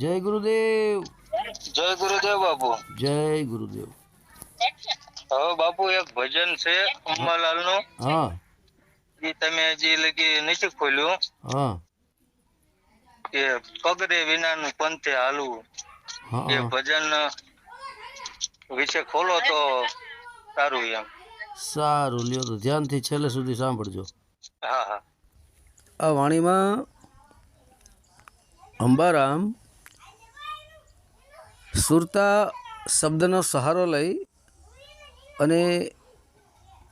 જય ગુરુદેવ. જય ગુરુદેવ બાપુ. જય ગુરુદેવ. હવે બાપુ એક ભજન છે અંબાલાલનું હા. એ તમે હજી લગી નથી ખોલ્યું. હા. એ પગરે વિનાનું પંથે હાલવું. એ ભજન વિશે ખોલો તો સારું એમ. સારું લ્યો તો ધ્યાનથી છેલ્લે સુધી સાંભળજો. હા હા. આ વાણીમાં અંબારામ સુરતા શબ્દનો સહારો લઈ અને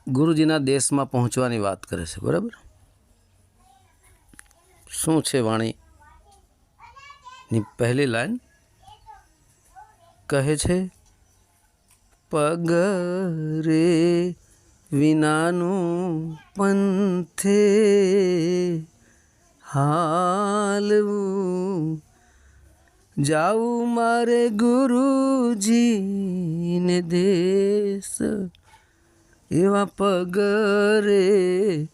ગુરુજીના દેશમાં પહોંચવાની વાત કરે છે, બરાબર? શું છે વાણીની પહેલી લાઈન? કહે છે, પગરે વિનાનું પંથે હાલવું જાવું મારે ગુરુજીને દેશ. એવા પગરે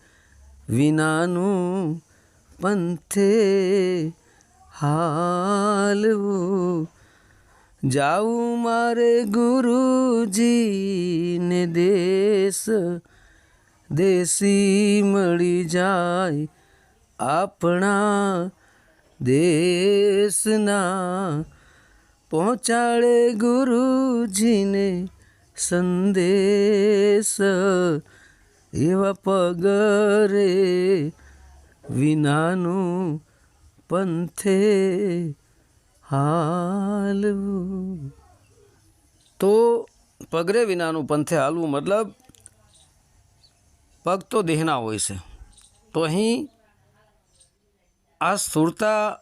વિનાનું પંથે હાલવું. જાવું મારે ગુરુજીને દેશ. દેશી મળી જાય આપણા દેશના પહોંચાડે ગુરુજીને સંદેશ. એવા પગરે વિનાનું પંથે હાલવું. તો પગરે વિનાનું પંથે હાલવું મતલબ પગ તો દેહના હોય છે. તો અહીં આ સુરતા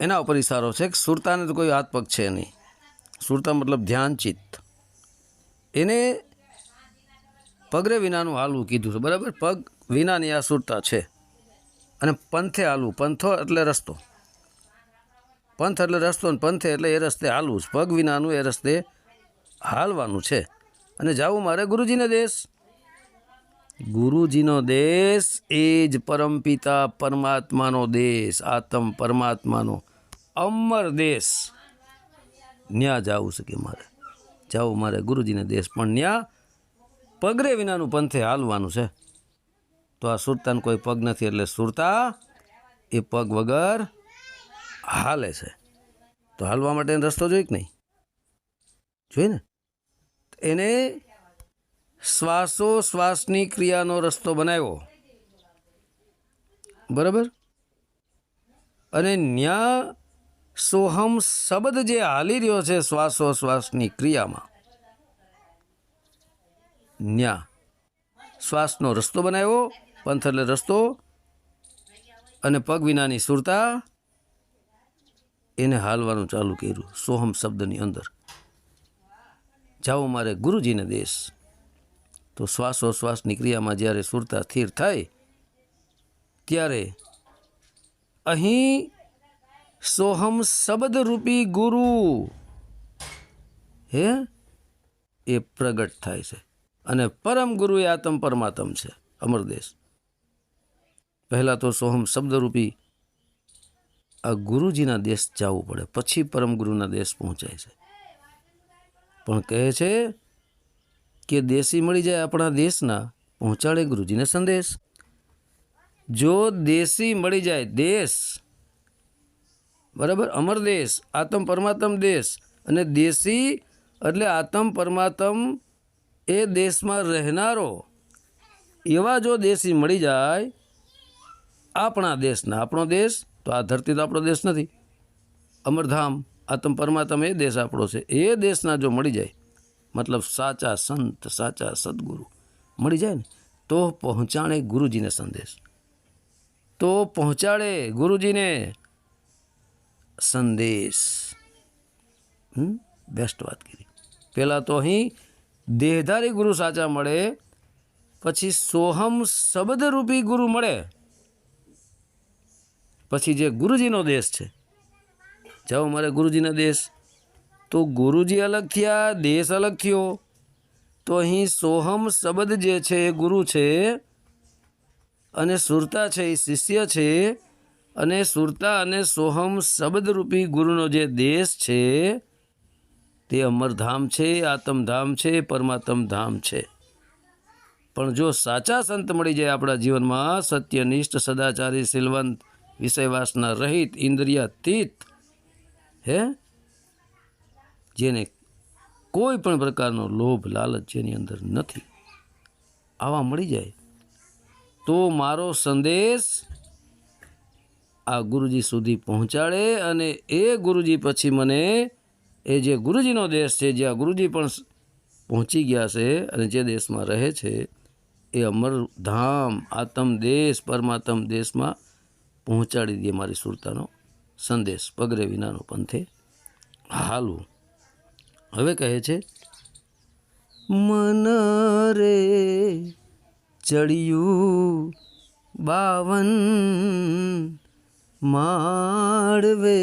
એના ઉપર ઇશારો છે કે સુરતાને તો કોઈ હાથ પગ છે નહીં. સુરતા મતલબ ધ્યાનચિત્ત. એને પગરે વિનાનું હાલવું કીધું છે. બરાબર? પગ વિનાની આ સુરતા છે. અને પંથે હાલવું. પંથો એટલે રસ્તો. પંથ એટલે રસ્તો ને પંથે એટલે એ રસ્તે હાલવું પગ વિનાનું એ રસ્તે હાલવાનું છે. અને જાવું મારે ગુરુજીને દેશ. ગુરુજીનો દેશ એ જ પરમપિતા પરમાત્માનો દેશ, આત્મ પરમાત્માનો અમર દેશ. ન્યા જાવું શકે મારે? જાવું મારે ગુરુજીને દેશ, પણ ન્યા પગરે વિનાનું પંથે હાલવાનું છે. તો આ સુરતાને કોઈ પગ નથી, એટલે સુરતા એ પગ વગર હાલે છે. તો હાલવા માટે રસ્તો જોઈ કે નહીં? જોઈ ને? એને શ્વાસો શ્વાસની ક્રિયાનો રસ્તો બનાવ્યો. બરાબર? અને ન્યા સોહમ શબ્દ જે હાલી રહ્યો છે શ્વાસો શ્વાસની ક્રિયામાં, ન્યા શ્વાસનો રસ્તો બનાવ્યો પંથ એટલે રસ્તો અને પગ વિનાની સુરતા એને હાલવાનું ચાલુ કર્યું સોહમ શબ્દની અંદર. જાઓ મારે ગુરુજીને દેશ. તો શ્વાસોશ્વાસની ક્રિયામાં જ્યારે સુરતા સ્થિર થાય, ત્યારે અહીં સોહમ શબ્દરૂપી ગુરુ, હે? એ પ્રગટ થાય છે. અને પરમ ગુરુ એ આત્મ પરમાત્મ છે અમરદેશ પહેલાં તો સોહમ શબ્દરૂપી આ ગુરુજીના દેશ જવું પડે, પછી પરમ ગુરુના દેશ પહોંચાય છે. પણ કહે છે કે દેશી મળી જાય આપણા દેશના? પહોંચાડે ગુરુજીને સંદેશ. જો દેશી મળી જાય દેશ, બરાબર, અમર દેશ, આત્મ પરમાત્મ દેશ, અને દેશી એટલે આત્મ પરમાત્મ એ દેશમાં રહેનારો, એવા જો દેશી મળી જાય, આપણા દેશના આપણો દેશ, તો આ ધરતી તો આપણો દેશ નથી. અમરધામ, આત્મ પરમાત્મ એ દેશ આપણો છે. એ દેશના જો મળી જાય મતલબ સાચા સંત, સાચા સદગુરુ. મળી જાય ને? તો પહોંચાડે ગુરુજીને સંદેશ. તો પહોંચાડે ગુરુજીને સંદેશ. બેસ્ટ વાત કરી. પહેલાં તો અહીં દેહધારી ગુરુ સાચા મળે, પછી સોહમ શબ્દરૂપી ગુરુ મળે. પછી જે ગુરુજીનો દેશ છે. જાઓ મારે ગુરુજીના દેશ. તો ગુરુજી અલગ થયા, દેશ અલગ થયો. તો અહીં સોહમ શબ્દ જે છે એ ગુરુ છે અને સુરતા છે એ શિષ્ય છે અને સુરતા અને સોહમ શબ્દરૂપી ગુરુનો જે દેશ છે તે અમરધામ છે, આત્મધામ છે પરમાત્મ ધામ છે. પણ જો સાચા સંત મળી જાય આપણા જીવનમાં, સત્યનિષ્ઠ, સદાચારી સિલવંત વિષયવાસના રહિત, ઇન્દ્રિયાતીત, હે? જેને કોઈ પણ પ્રકારનો લોભ, લાલચ જેની અંદર નથી. આવા મળી જાય તો મારો સંદેશ આ ગુરુજી સુધી પહોંચાડે અને એ ગુરુજી પછી મને એ જે ગુરુજીનો દેશ છે, જ્યાં ગુરુજી પણ પહોંચી ગયા છે અને જે દેશમાં રહે છે, એ અમરધામ, આત્મ દેશ, પરમાત્મ દેશમાં પહોંચાડી દે મારી સુરતાનો સંદેશ, પગરે વિનાનો પંથે. હાલવું હવે કહે છે, મન રે ચડિયું બાવન માળવે,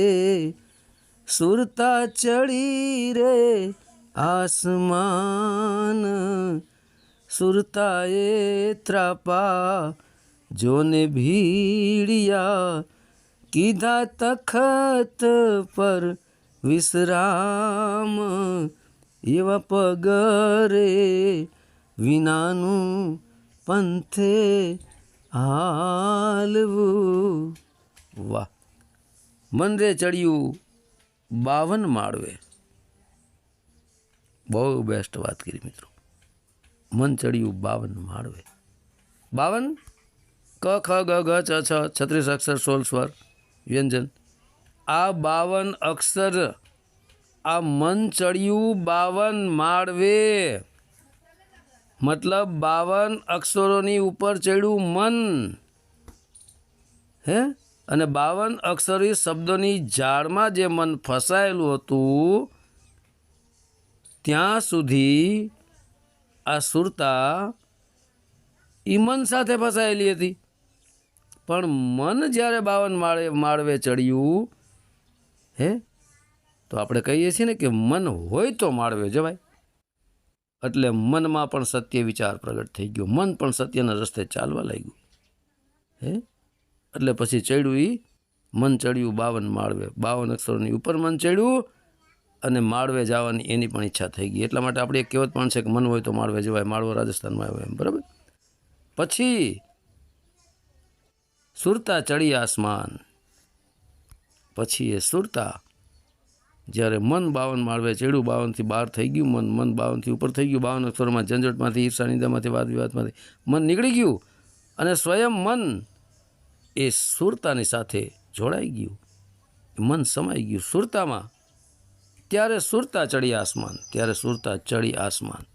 સુરતા ચડી રે આસમાન. સુરતાએ ત્રાપા જોને ભીડિયા કીધા તખત પર વિશ્રામ એવા પગરે વિનાનું પંથે હાલવું. વાહ. મનરે ચડ્યું બાવન માળવે. બહુ બેસ્ટ વાત કરી મિત્રો. મન ચડ્યું બાવન માળવે. બાવન? ક, ખ, ગ ઘ છ છ, છત્રીસ અક્ષર સોળ, સ્વર. વ્યંજન. આ બાવન અક્ષર. આ મન ચડ્યું બાવન માળવે. મતલબ બાવન અક્ષરોની ઉપર ચડ્યું મન. હે? અને બાવન અક્ષરી શબ્દોની જાળમાં જે મન ફસાયેલું હતું, ત્યાં સુધી આ સુરતા ઈ મન સાથે ફસાયેલી હતી. પણ મન જ્યારે બાવન માળે, માળવે ચડ્યું હે? તો આપણે કહીએ છીએ ને કે મન હોય તો માળવે જવાય એટલે મનમાં પણ સત્ય વિચાર પ્રગટ થઈ ગયો. મન પણ સત્યના રસ્તે ચાલવા લાગ્યું. હે? એટલે પછી ચડ્યું એ મન ચડ્યું બાવન માળવે. બાવન અક્ષરોની ઉપર મન ચડ્યું અને માળવે જવાની એની પણ ઈચ્છા થઈ ગઈ. એટલા માટે આપણે એક કહેવત પણ છે કે મન હોય તો માળવે જવાય, માળવો રાજસ્થાનમાં આવ્યો એમ. બરાબર? પછી સુરતા ચડી આસમાન. પછી એ સુરતા. જ્યારે મન બાવન માળવે, ચેડું બાવનથી બહાર થઈ ગયું, મન મન બાવનથી ઉપર થઈ ગયું, બાવન અક્ષરોમાં ઝંઝટમાંથી, ઈર્ષા નિંદામાંથી વાદ વિવાદમાંથી મન નીકળી ગયું. અને સ્વયં મન એ સુરતાની સાથે જોડાઈ ગયું. મન સમાઈ ગયું સુરતામાં. ત્યારે સુરતા ચડી આસમાન, ત્યારે સુરતા ચડી આસમાન.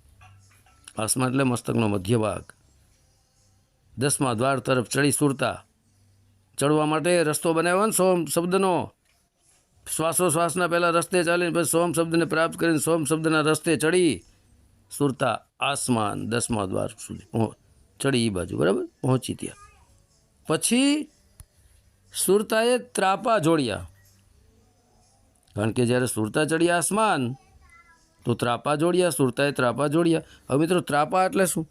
આસમાન એટલે મસ્તકનો મધ્ય દસમા દ્વાર તરફ ચડી સુરતા. ચડવા માટે રસ્તો બનાવ્યો ને સોમ શબ્દનો. શ્વાસોશ્વાસના પહેલાં રસ્તે ચાલીને પછી સોમ શબ્દને પ્રાપ્ત કરીને સોમ શબ્દના રસ્તે ચડી. સુરતા આસમાન દસમા દ્વાર સુધી ચડી એ બાજુ, બરાબર? પહોંચી ત્યાં. પછી સુરતાએ ત્રાપા જોડ્યા. કારણ કે જ્યારે સુરતા ચડ્યા આસમાન, તો ત્રાપા જોડ્યા, સુરતાએ ત્રાપા જોડ્યા. હવે મિત્રો, ત્રાપા એટલે શું?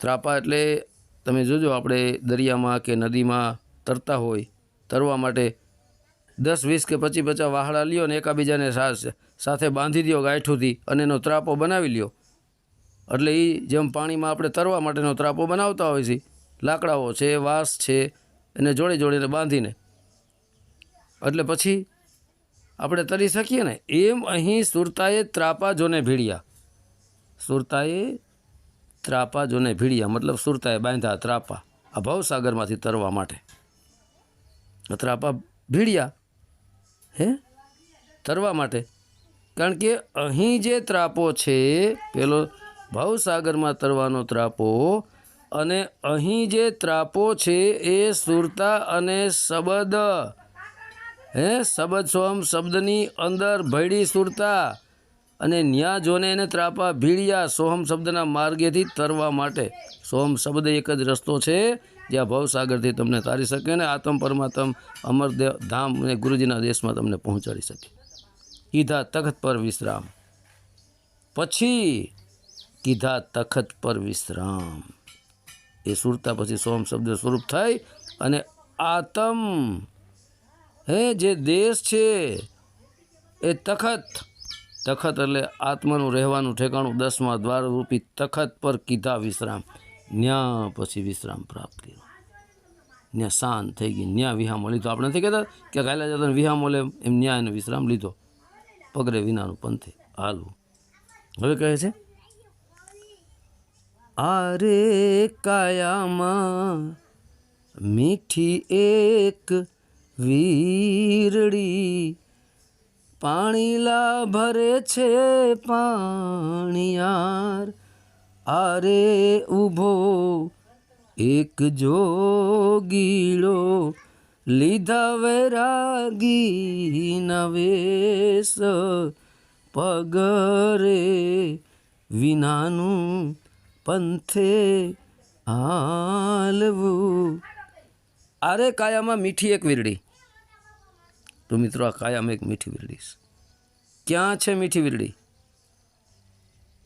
ત્રાપા એટલે તમે જોજો, આપણે દરિયામાં કે નદીમાં તરતા હોય, તરવા માટે દસ, વીસ કે પચીસ, પચાસ વાહડા લ્યો ને એકાબીજાને સાથે બાંધી દો ગાંઠુંથી અને એનો ત્રાપો બનાવી લ્યો. એટલે એ જેમ પાણીમાં આપણે તરવા માટેનો ત્રાપો બનાવતા હોય છે, લાકડાઓ છે, વાંસ છે, એને જોડે જોડીને બાંધીને. એટલે પછી આપણે તરી શકીએ ને, એમ અહીં સુરતાએ ત્રાપા જોને ભીડ્યા. સુરતાએ ત્રાપા જોને ભીડ્યા, મતલબ સુરતાએ બાંધ્યા ત્રાપા આ ભવસાગરમાંથી તરવા માટે. આ ત્રાપા ભીડિયા, હે? તરવા માટે. કારણ કે અહીં જે ત્રાપો છે, પેલો ભવસાગરમાં તરવાનો ત્રાપો, અને અહીં જે ત્રાપો છે, એ સુરતા અને શબદ, હે? શબદ સોમ શબ્દની અંદર ભયડી સુરતા, અને ન્યા જોને એને ત્રાપા ભીડિયા સોહમ શબ્દના માર્ગેથી તરવા માટે. સોહમ શબ્દ એક જ રસ્તો છે જ્યાં ભવસાગરથી તમને તારી શકે ને આત્મ પરમાત્મ અમરદેવ ધામ અને ગુરુજીના દેશમાં તમને પહોંચાડી શકે. કીધા તખત પર વિશ્રામ. પછી કીધા તખત પર વિશ્રામ. એ સુરતા પછી સોમ શબ્દ સ્વરૂપ થઈ અને આતમ, હે જે દેશ છે, એ તખત. તખત એટલે આત્માનું રહેવાનું ઠેકાણું દસમા દ્વાર રૂપી તખત પર કીધા વિશ્રામ. ન્યા પછી વિશ્રામ પ્રાપ્ત ન્યા શાંત થઈ ગઈ, ન્યા વિહામો લીધો. આપણે નથી કહેતા કે ગાયલા જતા વિહામો લે, એમ ન્યા એને વિશ્રામ લીધો. પગરે વિનાનું પંથે હાલવું. હવે કહે છે, આરે કાયામાં મીઠી એક વીરડી પાણીલા ભરે છે પાણીયાર. આરે ઊભો એક જોગીડો લીધા વૈરાગી નવેશ પગરે વિનાનું પંથે અરે આરે કાયામાં મીઠી એક વીરડી. તો મિત્રો, આ કાયામાં એક મીઠી વીરડી ક્યાં છે મીઠી વીરડી?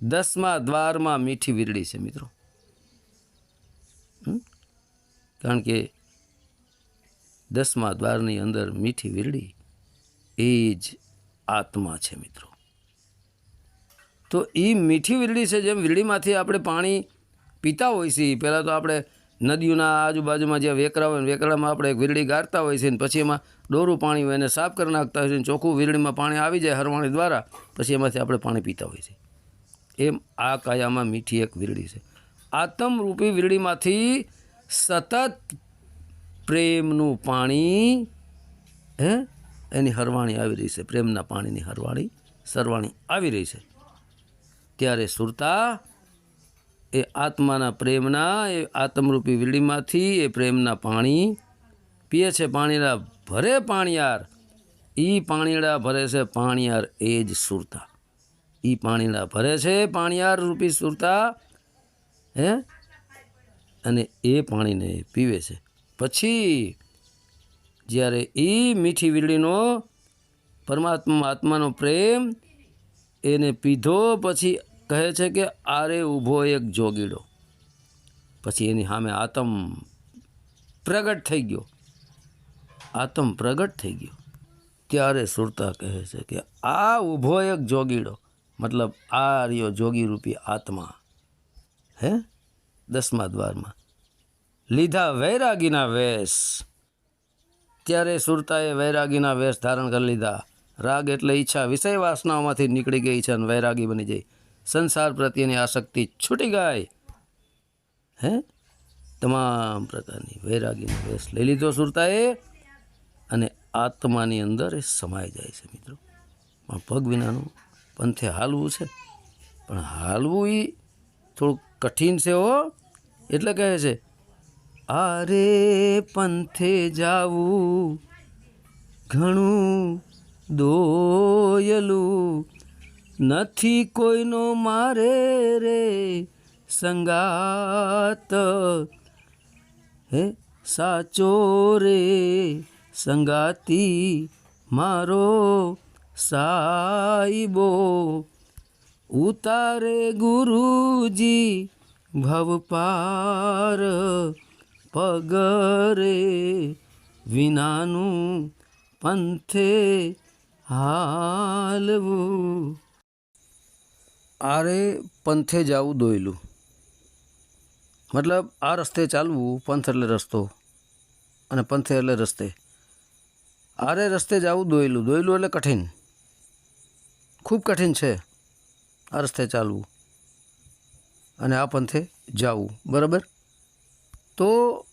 દસમા, દ્વારમાં મીઠી વીરડી છે મિત્રો હમ? કારણ કે દસમા દ્વારની અંદર મીઠી વીરડી એ જ આત્મા છે મિત્રો. તો એ મીઠી વીરડી છે જેમ વીરડીમાંથી આપણે પાણી પીતા હોય છે પહેલાં તો આપણે નદીઓના આજુબાજુમાં જ્યાં વેકરા હોય વેકરામાં આપણે એક વીરડી ગાળતા હોય છે ને પછી એમાં ડોરું પાણી હોય એને સાફ કરી નાખતા હોય છે ચોખ્ખું વીરડીમાં પાણી આવી જાય હરવાણી દ્વારા, પછી એમાંથી આપણે પાણી પીતા હોય છે. એમ આ કાયામાં મીઠી એક વીરડી છે. આત્મરૂપી વીરડીમાંથી સતત પ્રેમનું પાણી, હે? એની હરવાણી આવી રહી છે. પ્રેમના પાણીની હરવાણી, સરવાણી આવી રહી છે. ત્યારે સુરતા એ આત્માના પ્રેમના, એ આત્મરૂપી વીડીમાંથી એ પ્રેમના પાણી પીએ છે. પાણીડા ભરે પાણીયાર. એ પાણીડા ભરે છે પાણીયાર એ જ સુરતા. એ પાણીડા ભરે છે પાણીયાર રૂપી સુરતા. હે? અને એ પાણીને પીવે છે. પછી જ્યારે એ મીઠી વીરડીનો પરમાત્મા આત્માનો પ્રેમ એને પીધો, પછી કહે છે કે આરે ઊભો એક જોગીડો. પછી એની સામે આતમ પ્રગટ થઈ ગયો. આતમ પ્રગટ થઈ ગયો. ત્યારે સુરતા કહે છે કે આ ઊભો એક જોગીડો. મતલબ આ રહ્યો જોગી રૂપી આત્મા. હે? દસમા દ્વારમાં. લીધા વૈરાગીના વેશ. ત્યારે સુરતાએ વૈરાગીના વેશ ધારણ કરી લીધા. રાગ એટલે ઈચ્છા વિષય વાસનાઓમાંથી નીકળી ગઈ છે અને વૈરાગી બની જઈ. સંસાર પ્રત્યેની આસક્તિ છૂટી ગઈ. હે? તમામ પ્રકારની વૈરાગીનો વેશ લઈ લીધો સુરતાએ અને આત્માની અંદર એ સમાઈ જાય છે મિત્રો. પણ પગ વિનાનું પંથે હાલવું છે. પણ હાલવું એ થોડુંક કઠિન છે હો. એટલે કહે છે આરે પંથે જાવું ઘણું દોયલું નથી કોઈનો મારે રે સંગાત. હે સાચો રે સંગાતી મારો સાઈબો, ઉતારે ગુરુજી ભવ પાર પગરે વિનાનું પંથે હાલવું. આરે પંથે જવું દોયલું. મતલબ આ રસ્તે ચાલવું, પંથ એટલે રસ્તો અને પંથે એટલે રસ્તે. આરે રસ્તે જવું દોયલું. દોયલું એટલે કઠિન. ખૂબ કઠિન છે આ રસ્તે ચાલવું અને આ પંથે જવું. બરાબર? તો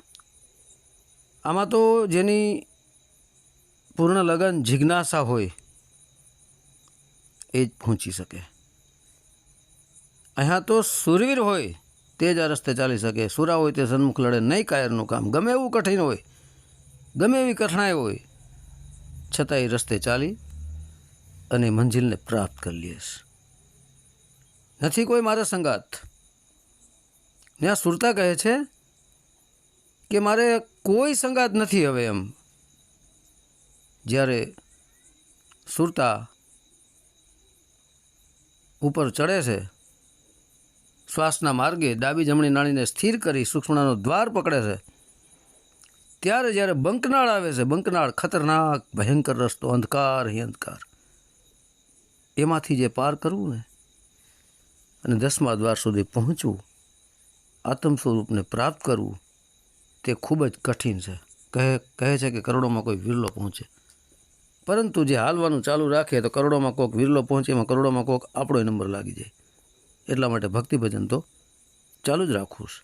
આમાં તો જેની પૂર્ણ લગન જિજ્ઞાસા હોય એ જ પહોંચી શકે. અહીંયા તો સુરવીર હોય તે જ આ રસ્તે ચાલી શકે. સુરા હોય તે સન્મુખ લડે. નહીં કાયરનું કામ. ગમે એવું કઠિન હોય, ગમે એવી કઠણાઈ હોય છતાં એ રસ્તે ચાલી અને મંજિલને પ્રાપ્ત કરી લઈશ નથી કોઈ મારા સંગાત. ને આ સુરતા કહે છે કે મારે કોઈ સંગાત નથી હવે એમ. જ્યારે સુરતા ઉપર ચડે છે, શ્વાસના માર્ગે ડાબી જમણી નાળીને સ્થિર કરી સૂક્ષ્મણાનો દ્વાર પકડે છે, ત્યારે જ્યારે બંકનાળ આવે છે, બંકનાળ ખતરનાક, ભયંકર રસ્તો, અંધકાર હિ અંધકાર. એમાંથી જે પાર કરવું ને, અને દસમા દ્વાર સુધી પહોંચવું, આત્મ સ્વરૂપને પ્રાપ્ત કરવું તે ખૂબ જ કઠિન છે. કહે કહે છે કે કરોડોમાં કોઈ વિરલો પહોંચે. પરંતુ જે હાલવાનું ચાલુ રાખે તો કરોડોમાં કોઈક વિરલો પહોંચે, એમાં કરોડોમાં કોઈક આપણો નંબર લાગી જાય. એટલા માટે ભક્તિ ભજન તો ચાલુ જ રાખવું છે.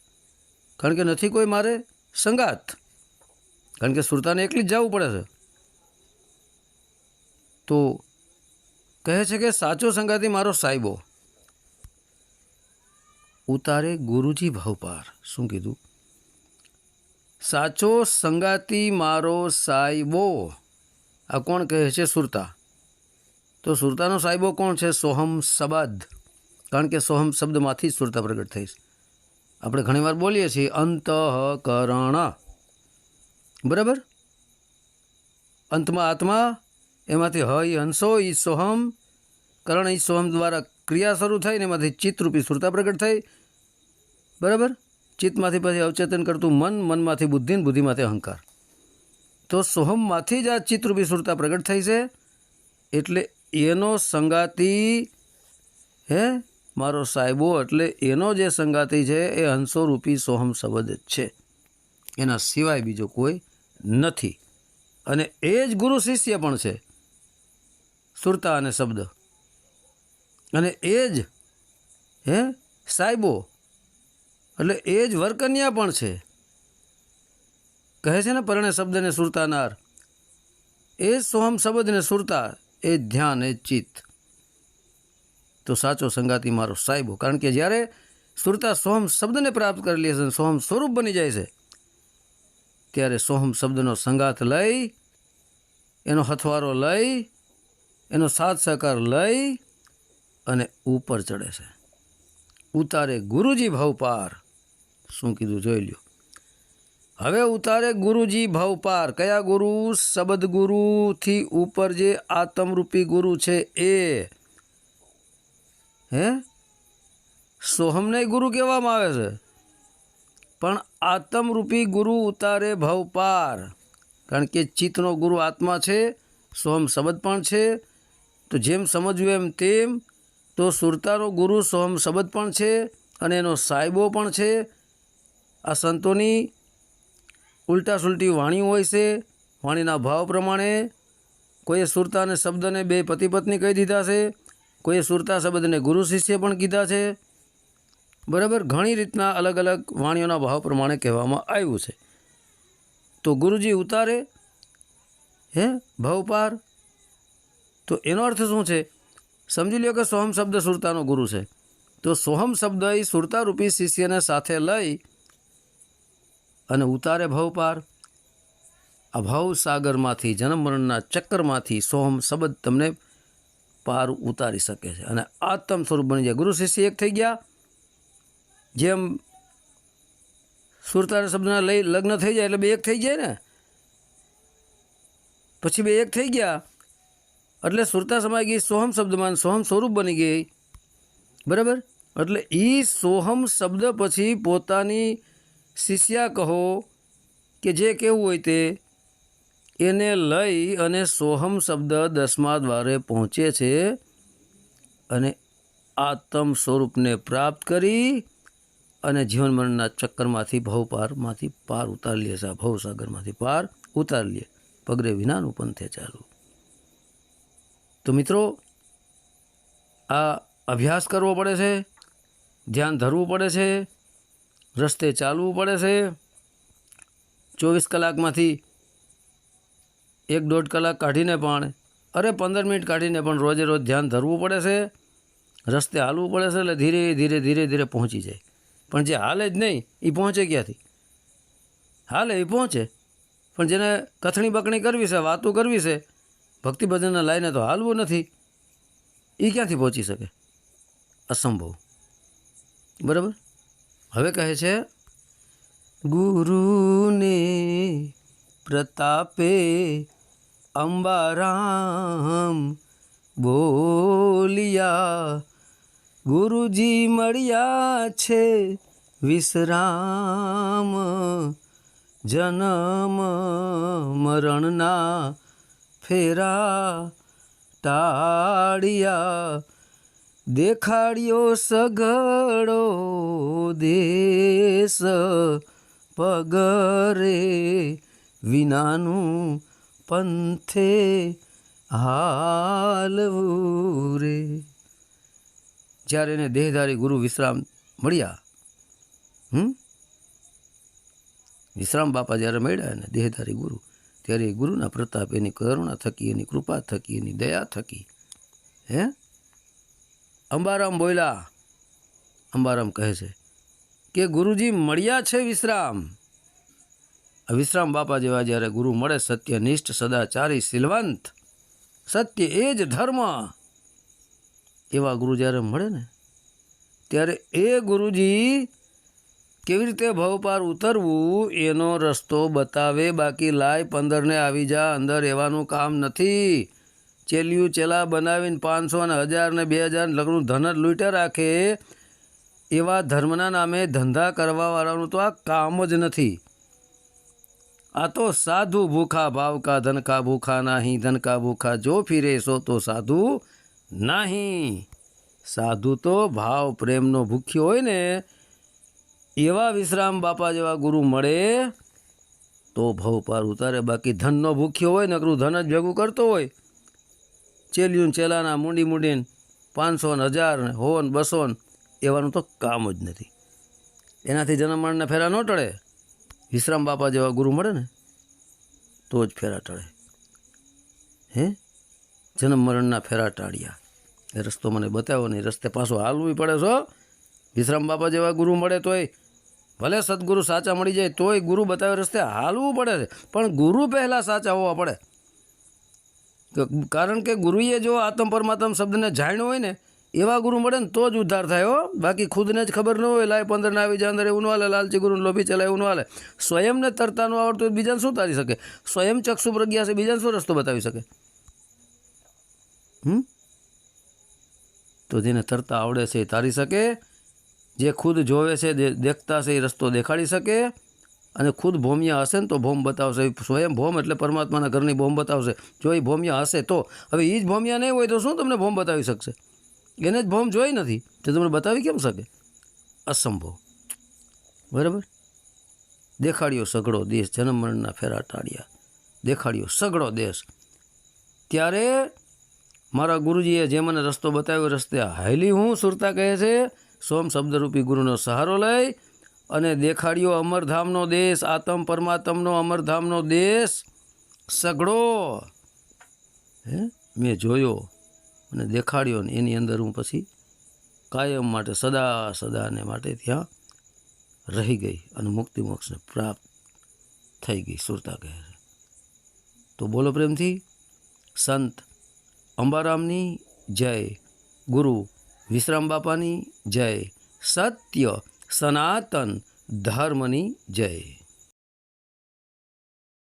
કારણ કે નથી કોઈ મારે સંગાત. કારણ કે સુરતાને એકલી જ જવું પડે છે. તો કહે છે કે સાચો સંગાતી મારો સાહેબો. ઉતારે ગુરુજી ભાવપાર. શું કીધું? સાચો સંગાતી મારો સાયબો આ કોણ કહે છે સુરતા? તો સુરતાનો સાયબો કોણ છે? સોહમ સબદ. કારણ કે સોહમ શબ્દમાંથી જ સુરતા પ્રગટ થઈશ આપણે ઘણીવાર બોલીએ છીએ, અંતઃકરણ. બરાબર? અંતમાં આત્મા, એમાંથી હ, ઈ હંસો, ઈ સોહમ. કરણ ઈ સોહમ દ્વારા ક્રિયા શરૂ થઈ ને એમાંથી ચિત્તરૂપી સુરતા પ્રગટ થઈ. બરાબર? ચિત્તમાંથી પછી અવચેતન કરતું મન, મનમાંથી બુદ્ધિ ને બુદ્ધિમાંથી અહંકાર. તો સોહમમાંથી જ આ ચિત્તરૂપી સુરતા પ્રગટ થઈ છે. એટલે એનો સંગાતી, હે, મારો સાહેબો, એટલે એનો જે સંગાતી છે એ હંસોરૂપી સોહમ શબ્દ જ છે. એના સિવાય બીજો કોઈ નથી. અને એ જ ગુરુ શિષ્ય પણ છે. સુરતા અને શબ્દ. અને એ જ, હે, સાહેબો એટલે એ જ વરકન્યા પણ છે. કહે છે ને, પરણે શબ્દને સુરતાનાર. એ સોહમ શબ્દને સુરતા, એ ધ્યાન, એ ચિત્ત. તો સાચો સંગાતી મારો સાહેબો, કારણ કે જ્યારે સુરતા સોહમ શબ્દને પ્રાપ્ત કરી લે છે સોહમ સ્વરૂપ બની જાય છે, ત્યારે સોહમ શબ્દનો સંગાત લઈ, એનો હથવારો લઈ, એનો સાથ સહકાર લઈ અને ઉપર ચડે છે. ઉતારે ગુરુજી ભાવ પાર શું કીધું જોઈ લ્યો. હવે ઉતારે ગુરુજી ભાવ પાર કયા ગુરુ? શબ્દ ગુરુથી ઉપર જે આત્મરૂપી ગુરુ છે એ. હે? સોહમને ગુરુ કહેવામાં આવે છે. પણ આત્મરૂપી ગુરુ ઉતારે ભાવપાર. કારણ કે ચિત્તનો ગુરુ આત્મા છે, સોહમ શબ્દ પણ છે. તો જેમ સમજવું એમ તેમ, તો સુરતાનો ગુરુ સોહમ શબ્દ પણ છે અને એનો સાહેબો પણ છે. આ સંતોની ઉલટા સુલટી વાણી હોય છે. વાણીના ભાવ પ્રમાણે કોઈએ સુરતા અને શબ્દને બે પતિ પત્ની કહી દીધા છે. કોઈએ સુરતા શબ્દને ગુરુ શિષ્ય પણ કીધા છે. બરાબર? ઘણી રીતના અલગ અલગ વાણીઓના ભાવ પ્રમાણે કહેવામાં આવ્યું છે. તો ગુરુજી ઉતારે, હે, ભાવપાર? તો એનો અર્થ શું છે? સમજી લ્યો કે સોહમ શબ્દ સુરતાનો ગુરુ છે. તો સોહમ શબ્દ એ સુરતારૂપી શિષ્યને સાથે લઈ અને ઉતારે ભવપાર આ ભવ સાગરમાંથી જન્મ મરણના ચક્કરમાંથી સોહમ શબ્દ તમને પાર ઉતારી શકે છે. અને આત્મ સ્વરૂપ બની જાય. ગુરુ શિષ્ય એક થઈ ગયા. જેમ સુરતા શબ્દના લઈ લગ્ન થઈ જાય એટલે બે એક થઈ જાય ને? પછી બે એક થઈ ગયા. એટલે સુરતા સમાઈ ગઈ, સોહમ શબ્દમાં સોહમ સ્વરૂપ બની ગઈ. બરાબર? એટલે એ સોહમ શબ્દ પછી પોતાની શિષ્યા કહો કે જે કેવું હોય તે. એને લઈ અને સોહમ શબ્દ દસમા દ્વારે પહોંચે છે અને આત્મ સ્વરૂપને પ્રાપ્ત કરી અને જીવન મરણના ચક્કરમાંથી ભવપારમાંથી પાર ઉતારી લે છે. ભવસાગરમાંથી પાર ઉતારી લે. પગરે વિનાનું પંથે ચાલુ. તો મિત્રો, આ અભ્યાસ કરવો પડે છે, ધ્યાન ધરવું પડે છે રસ્તે ચાલવું પડે છે. ચોવીસ કલાકમાંથી એક દોઢ કલાક કાઢીને પણ, અરે પંદર મિનિટ કાઢીને પણ રોજે રોજ ધ્યાન ધરવું પડે છે. રસ્તે હાલવું પડે છે એટલે ધીરે ધીરે ધીરે ધીરે પહોંચી જાય. પણ જે હાલે જ નહીં એ પહોંચે ક્યાંથી? હાલે એ પહોંચે. પણ જેને કથણી બકણી કરવી છે, વાતો કરવી છે ભક્તિ ભજનને લાઈને તો હાલવું નથી. એ ક્યાંથી પહોંચી શકે? અસંભવ. બરાબર? હવે કહે છે, ગુરુને પ્રતાપે અંબારામ બોલિયા, ગુરુજી મળ્યા છે વિશ્રામ, જન્મ મરણના ફેરા ટાળિયા દેખાડ્યો સગડો દેશ પગરે વિનાનું પંથે હાલવું રે જ્યારે એને દેહધારી ગુરુ વિશ્રામ મળ્યા, હમ? વિશ્રામ બાપા જ્યારે મળ્યા એને દેહધારી ગુરુ, ત્યારે ગુરુના પ્રતાપ, એની કરુણા થકી, એની કૃપા થકી, એની દયા થકી, હે? અંબારામ બોલ્યા અંબારામ કહે છે કે ગુરુજી મળ્યા છે વિશ્રામ. વિશ્રામ બાપા જેવા જ્યારે ગુરુ મળે સત્યનિષ્ઠ, સદાચારી સિલવંત સત્ય એ જ ધર્મ. એવા ગુરુ જ્યારે મળે ને, ત્યારે એ ગુરુજી કેવી રીતે ભવપાર ઉતરવું એનો રસ્તો બતાવે. બાકી લાય પંદરને આવી જા, અંદર એવાનું કામ નથી. ચેલિયું ચેલા બનાવીને પાંચસો ને હજાર ને બે હજાર લગનું ધન જ લૂંટે રાખે, એવા ધર્મના નામે ધંધા કરવાવાળાનું તો આ કામ જ નથી. આ તો સાધુ ભૂખા ભાવકા ધનકા ધન ભૂખા નહીં ધનકા ભૂખા જો ફિરે સો તો સાધુ નહીં. સાધુ તો ભાવ પ્રેમનો ભૂખ્યો હોય ને, એવા વિશ્રામ બાપા જેવા ગુરુ મળે, તો ભવ પાર ઉતારે. બાકી ધનનો ભૂખ્યો હોય, નકરું ધન જ ભેગું કરતો હોય. ચેલિયું ચેલાના મૂંડી મૂંડીને પાંચસો ને હજાર ને હો ને બસો ને, એવાનું તો કામ જ નથી. એનાથી જન્મ મરણને ફેરા ન ટળે. વિશ્રામ બાપા જેવા ગુરુ મળે ને, તો જ ફેરા ટળે. હે? જન્મ મરણના ફેરા ટાળ્યા. એ રસ્તો મને બતાવ્યો નહીં રસ્તે પાછો હાલવું પડે છો? વિશ્રામ બાપા જેવા ગુરુ મળે તોય, ભલે સદગુરુ સાચા મળી જાય, તોય ગુરુ બતાવે રસ્તે હાલવું પડે છે. પણ ગુરુ પહેલાં સાચા હોવા પડે. કારણ કે ગુરુએ જો આત્મ પરમાત્મ શબ્દને જાણ્યો હોય ને, એવા ગુરુ મળે ને તો જ ઉદ્ધાર થાય હો. બાકી ખુદને જ ખબર ન હોય, લાય પંદર ના આવી જાય, અંદર એવું હાલે, લાલચી ગુરુ લોભી ચલાય એવું હાલે. સ્વયંને તરતાનું આવડતું હોય બીજાને શું તારી શકે? સ્વયં ચક્ષુ પ્રજ્ઞા છે, બીજાને શું રસ્તો બતાવી શકે? હમ? તો જેને તરતા આવડે છે એ તારી શકે, જે ખુદ જોવે છે દેખતા છે એ રસ્તો દેખાડી શકે. અને ખુદ ભોમિયા હશે ને તો ભોમ બતાવશે. સ્વયં ભોમ એટલે પરમાત્માના ઘરની ભોમ બતાવશે. જો એ ભોમિયા હશે તો? હવે એ જ ભોમિયા નહીં હોય તો શું તમને ભોમ બતાવી શકશે? એને જ ભોમ જોઈ નથી. તો તમને બતાવી કેમ શકે? અસંભવ. બરાબર? દેખાડ્યો સઘળો દેશ જન્મ મરણના ફેરા ટાળ્યા. દેખાડ્યો સઘળો દેશ. ત્યારે મારા ગુરુજીએ જે મને રસ્તો બતાવ્યો, રસ્તે હાયલી હું સુરતા કહે છે, સોમ શબ્દરૂપી ગુરુનો સહારો લઈ અને દેખાડ્યો અમરધામનો દેશ, આતમ પરમાત્મનો અમરધામનો દેશ સઘળો. હે? મેં જોયો અને દેખાડ્યો ને એની અંદર હું પછી કાયમ માટે સદા સદાને માટે ત્યાં રહી ગઈ અને મુક્તિ મોક્ષને પ્રાપ્ત થઈ ગઈ, સુરતા કહે તો બોલો પ્રેમથી, સંત અંબારામની જય, ગુરુ વિશ્રામ બાપાની જય, સત્ય સનાતન ધર્મની જય.